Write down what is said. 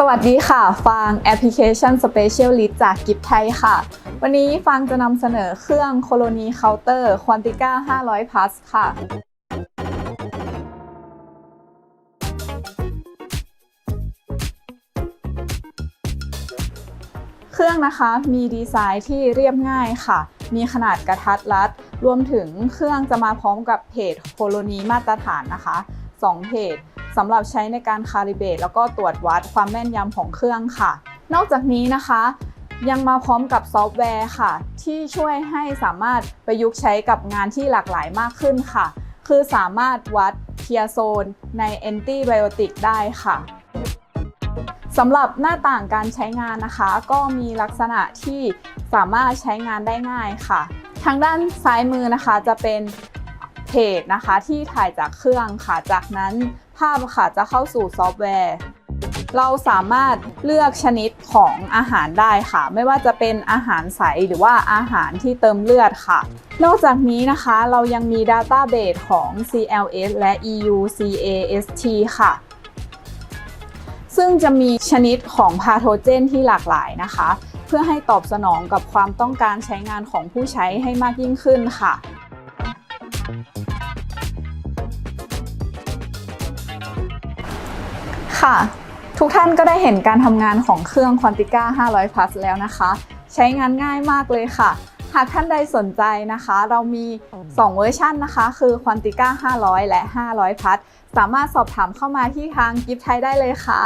สวัสดีค่ะ ฟางแอปพลิเคชัน Specialist จากกิฟไทยค่ะ วันนี้ฟางจะนำเสนอเครื่อง Colony Counter Quantica 500 Plus ค่ะ เครื่องนะคะมีดีไซน์ที่เรียบง่ายค่ะ มีขนาดกระทัดรัด รวมถึงเครื่องจะมาพร้อมกับเพจโคโลนีมาตรฐานนะคะ 2 เพจสำหรับใช้ในการคาลิเบตแล้วก็ตรวจวัดความแม่นยำของเครื่องค่ะ นอกจากนี้นะคะยังมาพร้อมกับซอฟต์แวร์ค่ะ ที่ช่วยให้สามารถประยุกต์ใช้กับงานที่หลากหลายมากขึ้นค่ะ คือสามารถวัดเทียโซนในแอนตี้ไบโอติกได้ค่ะสำหรับหน้าต่างการใช้งานนะคะ ก็มีลักษณะที่สามารถใช้งานได้ง่ายค่ะ ทางด้านซ้ายมือนะคะจะเป็น เพจนะคะที่ถ่ายจากเครื่องค่ะ จากนั้นภาพค่ะจะเข้าสู่ซอฟต์แวร์ เราสามารถเลือกชนิดของอาหารได้ค่ะ ไม่ว่าจะเป็นอาหารใสหรือว่าอาหารที่เติมเลือดค่ะ นอกจากนี้นะคะเรายังมี Database ของ CLS และ EU CAST ค่ะซึ่งจะมีชนิดของพาโทเจนที่หลากหลายนะคะ เพื่อให้ตอบสนองกับความต้องการใช้งานของผู้ใช้ให้มากยิ่งขึ้นค่ะ ค่ะ ทุกท่านก็ได้เห็นการทำงานของเครื่อง Quantica 500 plus แล้วนะคะ ใช้งานง่ายมากเลยค่ะ หากท่านใดสนใจนะคะ เรามี 2 เวอร์ชันนะคะ คือ Quantica 500 และ 500 plus สามารถสอบถามเข้ามาที่ทางกิฟไทยได้เลยค่ะ